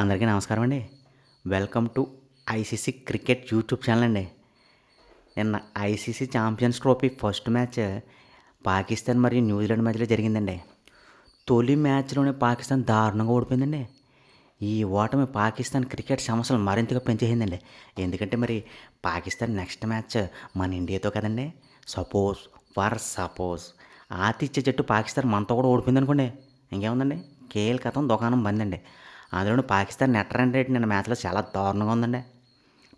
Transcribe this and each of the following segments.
అందరికీ నమస్కారం అండి. Welcome to ICC cricket YouTube channel అండి. నిన్న ICC champions trophy first match Pakistan మరియు న్యూజిలాండ్ మధ్యలో జరిగిందండి. తొలి మ్యాచ్లోనే పాకిస్తాన్ దారుణంగా ఓడిపోయిందండి. ఈ ఓటమి పాకిస్తాన్ క్రికెట్ సమస్యలు మరింతగా పెంచేసిందండి. ఎందుకంటే మరి పాకిస్తాన్ నెక్స్ట్ మ్యాచ్ మన ఇండియాతో కదండి. సపోజ్ ఫర్ సపోజ్ ఆతిథ్య జట్టు పాకిస్తాన్ మనతో కూడా ఓడిపోయింది అనుకోండి ఇంకేముందండి? కేఎల్ కథం దుకాణం బందండి అందులోనూ పాకిస్తాన్ నెట్ రన్ రేట్ నిన్న మ్యాచ్లో చాలా దారుణంగా ఉందండి.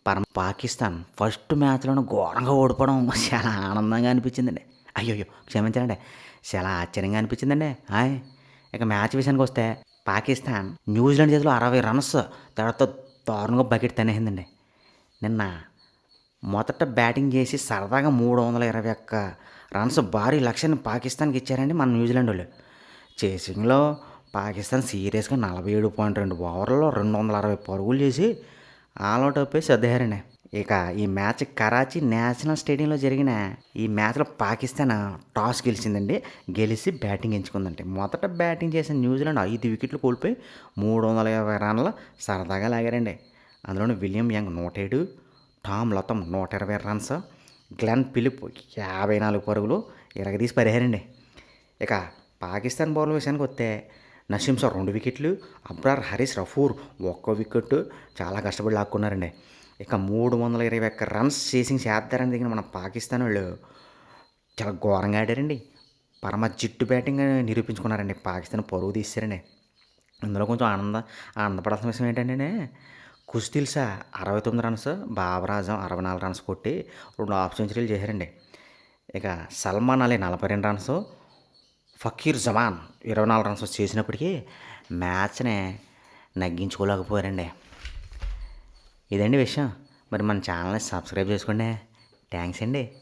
పరమ పాకిస్తాన్ ఫస్ట్ మ్యాచ్లోనే ఘోరంగా ఓడిపోవడం చాలా ఆనందంగా అనిపించిందండి. అయ్యో క్షమించండి. చాలా ఆశ్చర్యంగా అనిపించిందండి. హాయ్ ఇక మ్యాచ్ విషయానికి వస్తే పాకిస్తాన్ న్యూజిలాండ్ చేతిలో అరవై రన్స్ తర్వాత దారుణంగా బకెట్ తనేసిందండి నిన్న మొదట బ్యాటింగ్ చేసి సరదాగా మూడు వందల ఇరవై ఒక్క రన్స్ భారీ లక్ష్యాన్ని పాకిస్తాన్కి ఇచ్చారండి మన న్యూజిలాండ్ వాళ్ళు. చేసింగ్లో పాకిస్తాన్ సీరియస్గా నలభై ఏడు పాయింట్ రెండు ఓవర్లలో రెండు వందల అరవై పరుగులు చేసి ఆల్అౌట్ అయిపోయి సర్దారండి ఇక ఈ మ్యాచ్ కరాచీ నేషనల్ స్టేడియంలో జరిగిన ఈ మ్యాచ్లో పాకిస్తాన్ టాస్ గెలిచిందండి. గెలిచి బ్యాటింగ్ ఎంచుకుందండి. మొదట బ్యాటింగ్ చేసిన న్యూజిలాండ్ ఐదు వికెట్లు కోల్పోయి మూడు వందల యాభై రన్ల సరదాగా లాగారండి. అందులోనే విలియం యంగ్ నూట ఏడు టామ్ లతం నూట ఇరవై రన్స్ గ్లెన్ పిలిప్ యాభై నాలుగు పరుగులు ఇరగదీసి పరిహారండి ఇక పాకిస్తాన్ బౌలర్ విషయానికి వస్తే నసీం సార్ రెండు వికెట్లు. అబ్రార్ హరీష్ రఫూర్ ఒక్క వికెట్. చాలా కష్టపడి లాక్కున్నారండి. ఇక మూడు వందల ఇరవై ఒక్క రన్స్ చేసింగ్ చేద్దారని దిగిన మన పాకిస్తాన్ వాళ్ళు చాలా ఘోరంగా ఆడారండి. పరమ జిట్టు బ్యాటింగ్ నిరూపించుకున్నారండి. పాకిస్తాన్ పరువు తీశారండి. ఇందులో కొంచెం ఆనంద ఆనందపడాల్సిన విషయం ఏంటంటే కుస్తీల్సా అరవై తొమ్మిది రన్స్ బాబరాజం అరవై నాలుగు రన్స్ కొట్టి రెండు హాఫ్ సెంచరీలు చేశారండి. ఇక సల్మాన్ అలీ నలభై రెండు రన్స్ ఫకీర్ జమాన్ ఇరవై నాలుగు రన్స్ చేసినప్పటికీ మ్యాచ్ని నగ్గించుకోలేకపోయారండి. ఇదండి విషయం. మరి మన ఛానల్ని సబ్స్క్రైబ్ చేసుకోండి. థ్యాంక్స్ అండి.